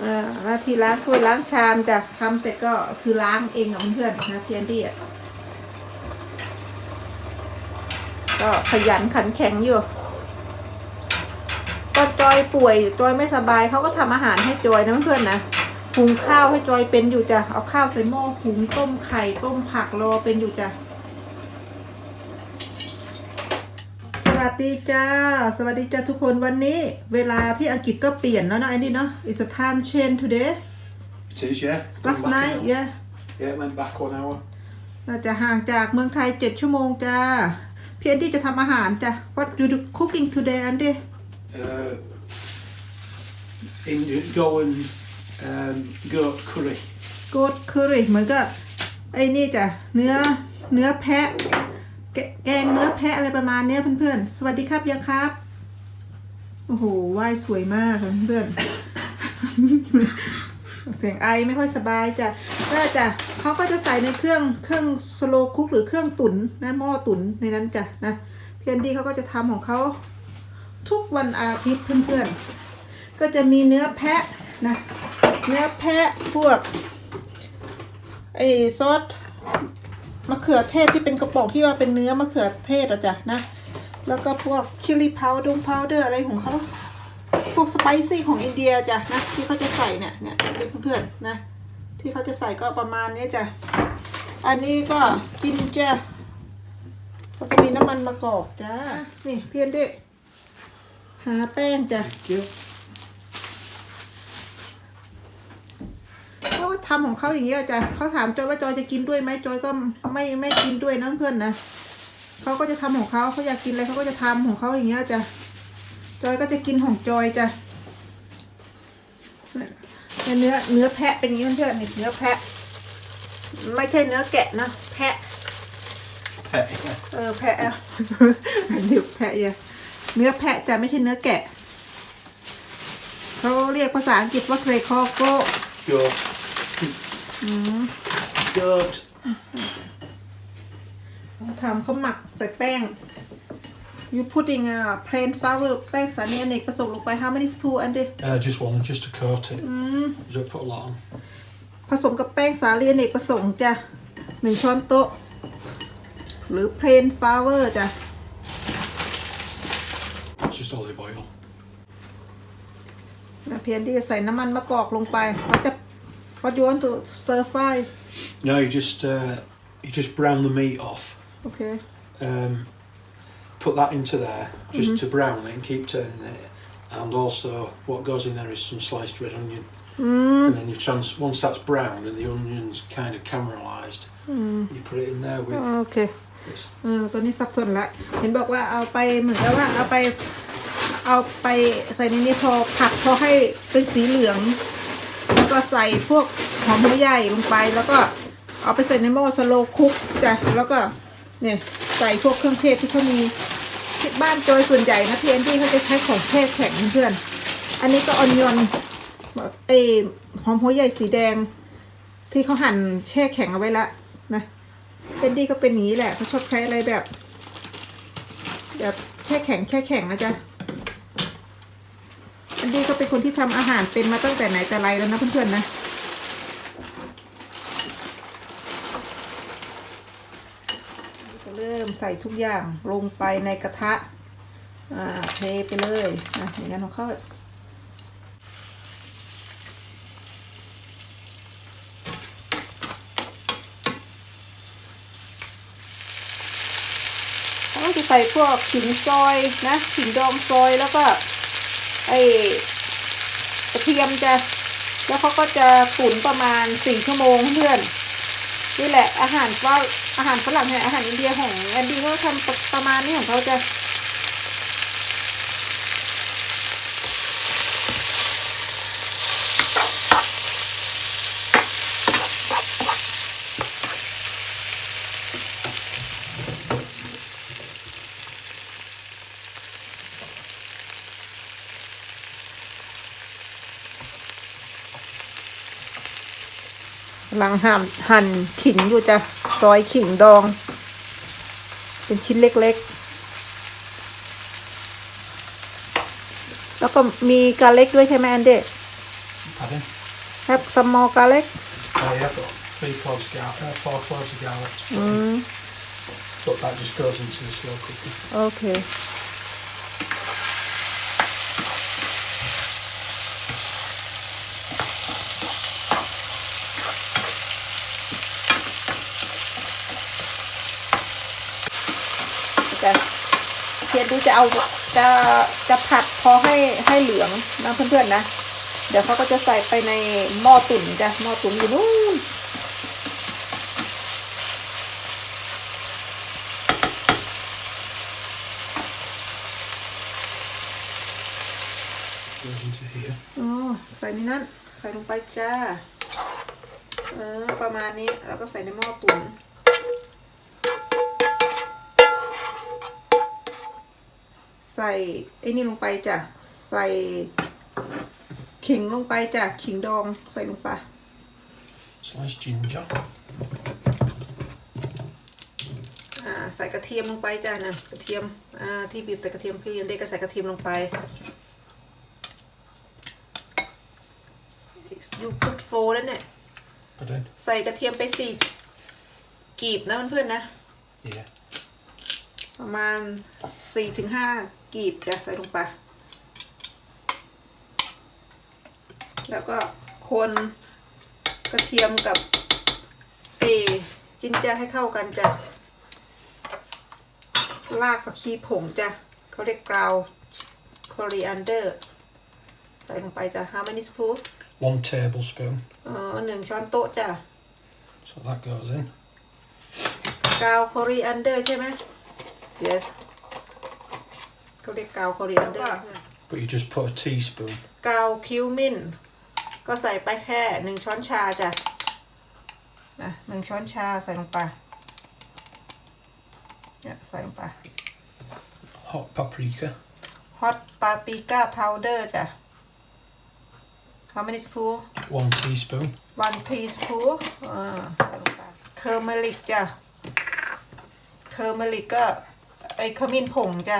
เออหน้าที่ล้างถ้วยล้างชามจะทำเสร็จก็คือล้างเองกับเพื่อนๆนะเทียนดี้อะก็ขยันขันแข็งอยู่ก็จอยป่วยจอยไม่สบายเขาก็ทำอาหารให้จอยนะเพื่อนๆนะหุงข้าวให้จอยเป็นอยู่จ้ะเอาข้าวใส่หม้อหุงต้มไข่ต้มผักรอเป็นอยู่จ้ะสวัส ดีจ้า สวัสดีจ้าทุกคนวันนี้เวลาที่อังกฤษก็เปลี่ยนแล้วเนาะไอ้นี่เนาะ it's a time change today It is, yeah. Gone last back night an hour. yeah Yeah, it went back one hour. น่าจะห่างจากเมืองไทยเจ็ดชั่วโมงจ้าพี่แอนดี้จะทำอาหารจ้ะ what you do cooking today อันดี้ Uh, in, go and um, goat curry. โกดคือเหมือนกับไอ้นี่จ้ะเนื้อเนื้อแพะ แกงเนื้อแพะอะไรประมาณเนี้ยเพื่อนๆ สวัสดีครับยังครับ โอ้โหว่ายสวยมากค่ะเพื่อนเสียงไอไม่ค่อยสบายจ้ะก็จะเขาก็จะใส่ในเครื่องเครื่องสโลคุกหรือเครื่องตุ๋นนะหม้อตุ๋นในนั้นจ้ะนะเพียนดีเขาก็จะทำของเขาทุกวันอาทิตย์เพื่อนๆ ก็จะมีเนื้อแพะนะ เนื้อแพะพวกไอซอส มะเขือเทศที่เป็นกระป๋องที่ว่าเป็นเนื้อมะเขือเทศอะจ้ะนะ แล้วก็พวกชิลลี่พาวดงพาวเดอร์อะไรของเขาพวกสไปซี่ของอินเดียจ้ะนะที่เขาจะใส่เนี่ยเนี่ยเพื่อนๆนะที่เขาจะใส่ก็ประมาณนี้จ้ะอันนี้ก็กินจ้ะแล้วก็มีน้ำมันมะกอกจ้านี่เพียนดิหาแป้งจ้ะ Thank you. เขาก็ทำของเขาอย่างเงี้ยจ้ะเขาถามจอยว่าจอยจะกินด้วยไหมจอยก็ไม่ไม่กินด้วยนะเพื่อนนะเขาก็จะทำของเขาเขาอยากกินอะไรเขาก็จะทำของเขาอย่างเงี้ยจ้ะจอยก็จะกินของจอยจ้ะเนี่ยเนื้อเนื้อแพะเป็นอย่างนี้เพื่อนๆนี่เนื้อแพะ ไม่ใช่เนื้อแกะนะแพะ Pet, yeah. เออแพะอะเดี๋ยวแพะอย่าเนื้อแพะจะไม่ใช่เนื้อแกะเขาเรียกภาษาอังกฤษว่าเครคอโก Goat. Goat. ทำเขาหมักใส่แป้ง you putting a plain flour แป้งสาลีอเนกประสงค์ลงไป how many spoon อันเด Uh, just one, just to coat it. You don't put a lot on. ผสมกับแป้งสาลีอเนกประสงค์จ้ะหนึ่งช้อนโต๊ะ หรือ plain flour จ้ะ It's just olive oil. นะเพียนที่จะใส่น้ำมันมะกอกลงไปเขาจะ เขาโยนตัว stir fry No, you just uh, you just brown the meat off. โอเค Um, put that into there just to brown it and keep turning it. And also, what goes in there is some sliced red onion. And then you trans once that's brown and the onions kind of caramelized, you put it in there with โอเค this. เออตัวนี้สับสนละ เห็นบอกว่าเอาไปเหมือนกับว่าเอาไปเอาไปใส่ในนี้พอผัดพอให้เป็นสีเหลือง แล้ว ก็ใส่พวกหอมหัวใหญ่ลงไป แล้วก็เอาไปใส่ในหม้อสโลว์คุกจ้ะแล้วก็เนี่ยใส่พวกเครื่องเทศที่เขามีที่บ้านโจยส่วนใหญ่นะเพี่แอนดี้เขาจะใช้ของแช่แข็งเพื่อนอันนี้ก็ออนยอนเอหอมหัวใหญ่สีแดง ที่เขาหั่นแช่แข็งเอาไว้ละนะเฟนดี้ก็เป็นอย่างนี้แหละเขาชอบใช้อะไรแบบ แบบแช่แข็งแช่แข็งนะจ๊ะ เฟนดี้ก็เป็นคนที่ทำอาหารเป็นมาตั้งแต่ไหนแต่ไรแล้วนะเพื่อนๆนะก็เริ่มใส่ทุกอย่างลงไปในกระทะ อ่าเทไปเลยนะอย่างนั้นของเขาเขาก็จะใส่พวกขิงซอยนะขิงดองซอยแล้วก็ ไอกระเทียมจะ แล้วเขาก็จะตุ๋นประมาณสี่ชั่วโมงเพื่อนนี่แหละอาหารว่าอาหารฝรั่งเนี่ยอาหารอินเดียของแอนดี้ก็ทำประประมาณนี้ของเขาจะำลังหั่นหั่นขิงอยู่จ้ะซอยขิงดอง เป็นชิ้นเล็กๆ แล้วก็มีกาเล็กด้วยใช่ไหมอันเดะ Pardon? have some more garlic Oh yeah, I've got three cloves of garlic, uh, four cloves of garlic. to put in. But that just goes into the slow cooker. โอเคจะเพียรดูจะเอาจะจะผัดพอให้ให้เหลืองนะเพื่อนๆนะ เดี๋ยวเขาก็จะใส่ไปในหม้อตุ๋นจ้ะหม้อตุ๋นอยู่นู่น Goes into here. อ๋อใส่ในนั้นใส่ลงไปจ้าเออประมาณนี้แล้วก็ใส่ในหม้อตุ๋น ใส่ไอ้นี่ลงไปจ้ะ ใส่ขิงลงไปจ้ะ ขิงดองใส่ลงไป Sliced ginger. อ่าใส่กระเทียมลงไปจ้ะนะกระเทียมอ่าที่บีบแต่กระเทียมพี่ยันเด็กก็ใส่กระเทียมลงไป you put four แล้วเนี่ย Pardon? ใส่กระเทียมไปสี่กีบนะเพื่อนๆนะ Yeah. ประมาณสี่ถึงห้ากีบจะใส่ลงไป แล้วก็คนกระเทียมกับเอจินเจาให้เข้ากันจะลากผักชีผงจ้ะเขาเรียกกราวคอริอันเดอร์ใส่ลงไปจ้ะ how many spoon One tablespoon. อ๋อหนึ่งช้อนโต๊ะจ้ะ So that goes in. กาวคอริอันเดอร์ใช่ไหม yes เขาเรียกกาวคอริอันเดอร์ But you just put a teaspoon. กาวคิวมินก็ใส่ไปแค่หนึ่งช้อนชาจ้ะนะหนึ่งช้อนชาใส่ลงไปเนี่ยใส่ลงไป Hot paprika. ฮอตปาปริก้าพาวเดอร์จ้ะ how many spoon One teaspoon. one teaspoon อ่าใส่ลงไปเทอร์เมริกจ้ะเทอร์เมริกก็ ไอขมิ้นผงจ้ะ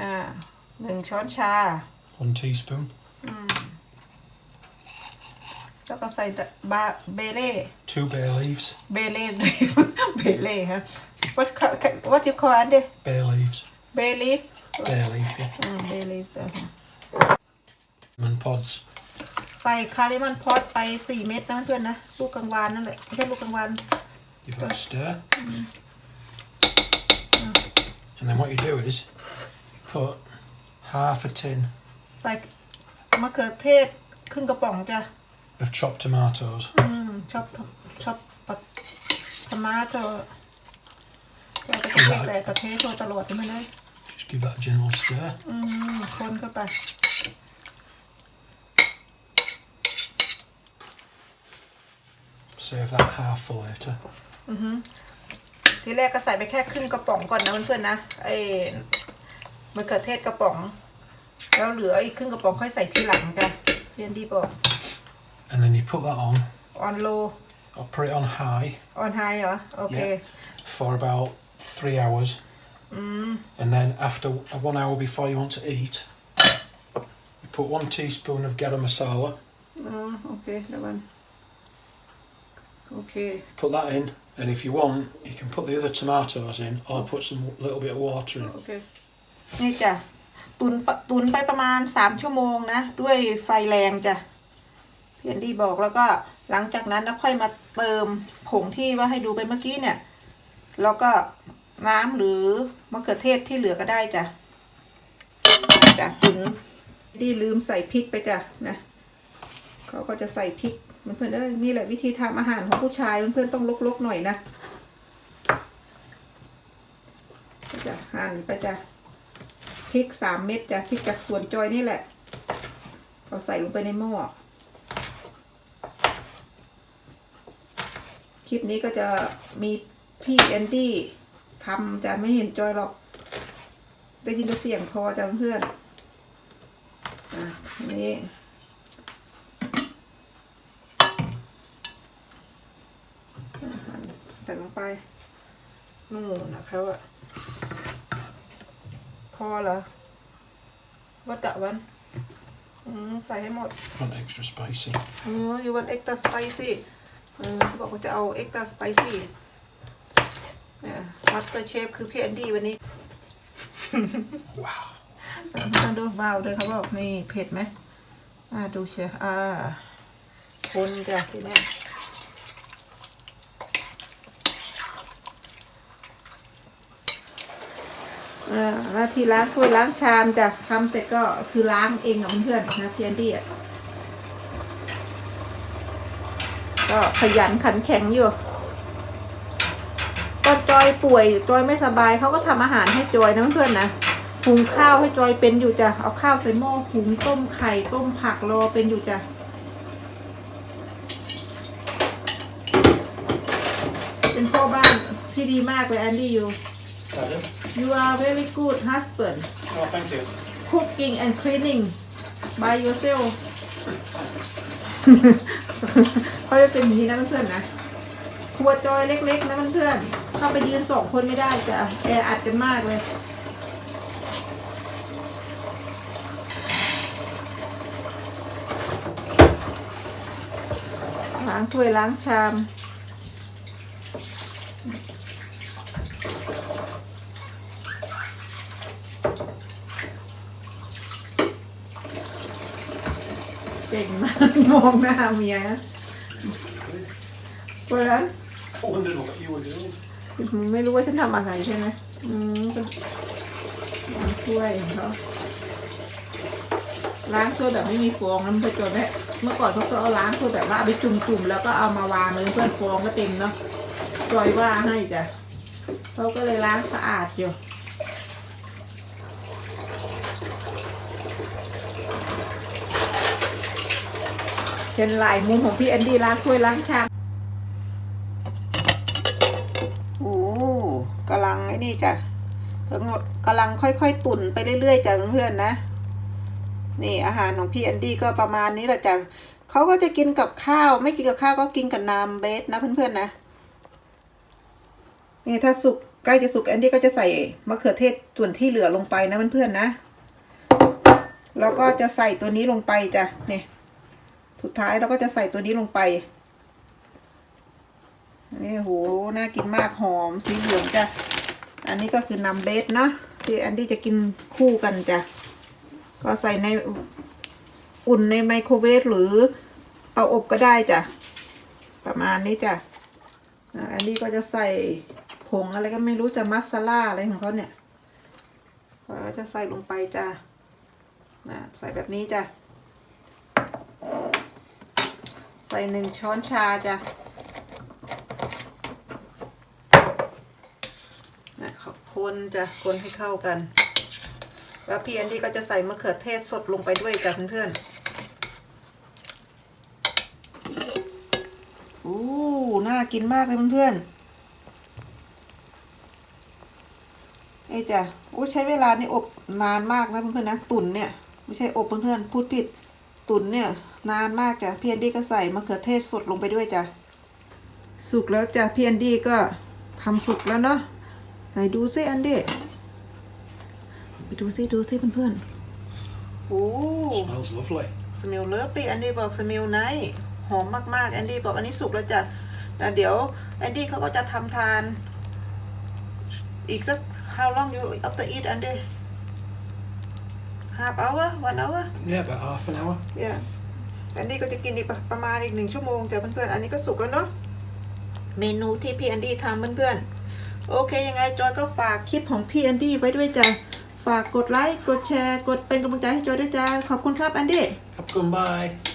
อ่าหนึ่งช้อนชา One teaspoon. แล้วก็ใส่บาเบเล่ Two bay leaves. เบเล่เบเล่ฮะ what ca- ca- what you call อันเด Bay leaves. เบลีฟ Bay leaf, yeah. อืมเบลีฟ Lemon pods. ใส่คาริมันพอตไปสี่เม็ดนะเพื่อนๆนะ ลูกกังวานนั่นแหละไม่ใช่ลูกกังวาน Give that a stir. And then what you do is you put half a tin ใส่มะเขือเทศครึ่งกระป๋องจ้ะ of chopped tomatoes. อืมชอบชอบปัดธรรมะเธอใส่กระเทียมใส่ประเทศโชตลอดนี่มันเลย Just give that a general stir. อืมคนเข้าไป Save that half for later. ทีแรกก็ใส่ไปแค่ครึ่งกระป๋องก่อนนะเพื่อนๆนะไอ้มะเขือเทศกระป๋อง แล้วเหลืออีกครึ่งกระป๋องค่อยใส่ทีหลังจ้ะเรียนดีบอก And then you put that on. ออนโล I'll put it on high ออนไฮเหรอ โอเค Yeah. for about three hours. And then after one hour before you want to eat, you put one teaspoon of garam masala. อ๋อโอเคเดี๋ยวมันโอเค Put that in, and if you want, you can put the other tomatoes in, or put some little bit of water in. โอเค นี่จ้ะ ตุนปะตุนไปประมาณสามชั่วโมงนะ ด้วยไฟแรงจ้ะเพียนดีบอกแล้วก็หลังจากนั้นแล้วค่อยมาเติมผงที่ว่าให้ดูไปเมื่อกี้เนี่ย แล้วก็น้ำหรือมะเขือเทศที่เหลือก็ได้จ้ะจ้ะตุนดีลืมใส่พริกไปจ้ะนะเขาก็จะใส่พริก เพื่อนเอ้ยนี่แหละวิธีทำอาหารของผู้ชายเพื่อนต้องลกๆหน่อยนะจะหั่นไปจะพริกสามเม็ดจะพริกจากสวนจอยนี่แหละเราใส่ลงไปในหม้อคลิปนี้ก็จะมีพี่แอนดี้ทำจะไม่เห็นจอยหรอกได้ยินแต่เสียงพอจ้ะเพื่อนอะนี่อะหั่น ใส่ลงไป นู่นนะเขาอะพอเหรอวัดดะวันอืมใส่ให้หมด Want extra spicy. เออ you want extra spicy เออเขาบอกว่าจะเอา extra spicy เนี่ยมัสเตอร์เชฟคือพี่แอนดี้วันนี้ Wow. มาดูว้าวเลยเขาบอกนี่เผ็ดไหมอ่าดูเชียวอ่าคนจ้ะทีเนี้ ยอ่าหน้าที่ล้างถ้วยล้างชามจะทำเสร็จก็คือล้างเองกับเพื่อนๆนะพี่แอนดี้อะก็ขยันขันแข็งอยู่ก็จอยป่วยจอยไม่สบายเขาก็ทำอาหารให้จอยนะเพื่อนๆนะหุงข้าวให้จอยเป็นอยู่จ้ะเอาข้าวใส่หม้อหุงต้มไข่ต้มผักรอเป็นอยู่จ้ะเป็นพ่อบ้านที่ดีมากเลยแอนดี้อยู่ you are very good husband Oh, thank you. cooking and cleaning by yourself เขาจะเป็นอย่างนี้นะเพื่อนๆนะ ครัวจอยเล็กๆนะเพื่อนๆเข้าไปยืนสองคนไม่ได้จะแออัดกันมากเลย ล้างถ้วยล้างชาม เก่งมากมองหน้าเมียเปิด I wondered what you were doing. ไม่รู้ว่าฉันทำอะไรใช่ไหมอืมล้างถ้วยของเขาล้างถ้วยแบบไม่มีฟองน้ำเพื่อจนแม่เมื่อก่อนเขาก็เอาล้างถ้วยแบบว่าเอาไปจุ่มๆแล้วก็เอามาวางเลยเพื่อนฟองก็เต็มเนาะจอยว่าให้จ้ะเขาก็เลยล้างสะอาดอยู่ เป็นหลายมุมของพี่แอนดี้ล้างถ้วยล้างชามโอ้กำลังไอ้นี่จ้ะกำลังค่อยๆ ตุ่นไปเรื่อยๆจ้ะเพื่อนๆนะ นี่อาหารของพี่แอนดี้ก็ประมาณนี้แหละจ้ะเขาก็จะกินกับข้าว ไม่กินกับข้าวก็กินกับน้ำเบสนะเพื่อนๆนะ นี่ถ้าสุกใกล้จะสุกแอนดี้ก็จะใส่มะเขือเทศส่วนที่เหลือลงไปนะเพื่อนๆนะ แล้วก็จะใส่ตัวนี้ลงไปจ้ะเนี่ย สุดท้ายเราก็จะใส่ตัวนี้ลงไปนี่โหน่ากินมากหอมสีเหลืองจ้ะ อันนี้ก็คือนำเบสเนาะที่แอนดี้จะกินคู่กันจ้ะ ก็ใส่ในอุ่นในไมโครเวฟหรือเตาอบก็ได้จ้ะ ประมาณนี้จ้ะอะอันนี้ก็จะใส่ผงอะไรก็ไม่รู้จะมัสซาล่าอะไรของเขาเนี่ยก็จะใส่ลงไปจ้ะนะใส่แบบนี้จ้ะ ใส่หนึ่งช้อนชาจ้ะนะขอบคนจะคนให้เข้ากัน แล้วพี่แอนดี้ก็จะใส่มะเขือเทศสดลงไปด้วยจ้ะเพื่อนๆอู้น่ากินมากเลยเพื่อนๆเอ้จ้ะโอ้ใช้เวลานี่อบนานมากนะเพื่อนๆนะ ตุ่นเนี่ย ไม่ใช่อบเพื่อนๆพูดผิด ตุ่นเนี่ยนานมากจ้ะพี่แอนดี้ก็ใส่มะเขือเทศสดลงไปด้วยจ้ะสุกแล้วจ้ะพี่แอนดี้ก็ทำสุกแล้วเนาะไหนดูซิอันเดีไปดูซิดูซิเพื่อนๆโอ้ Smells lovely. สมิลเลิฟดิอันดี้บอกสมิลไนหอมมากๆแอนดี้บอกอันนี้สุกแล้วจ้ะแล้วเดี๋ยวแอนดี้เขาก็จะทำทานอีกสัก how long you after eat อันดี้ half hour one hour Yeah, about half an hour. เนี่ยแอนดี้ก็จะกินอีกประประมาณอีกหนึ่งชั่วโมงจ้ะเพื่อนๆ อันนี้ก็สุกแล้วเนาะ เมนูที่พี่แอนดี้ทำเพื่อนๆ โอเคยังไงจอยก็ฝากคลิปของพี่แอนดี้ไว้ด้วยจ้ะ ฝากกดไลค์ กดแชร์ กดเป็นกำลังใจให้จอยด้วยจ้าขอบคุณครับแอนดี้ Come bye.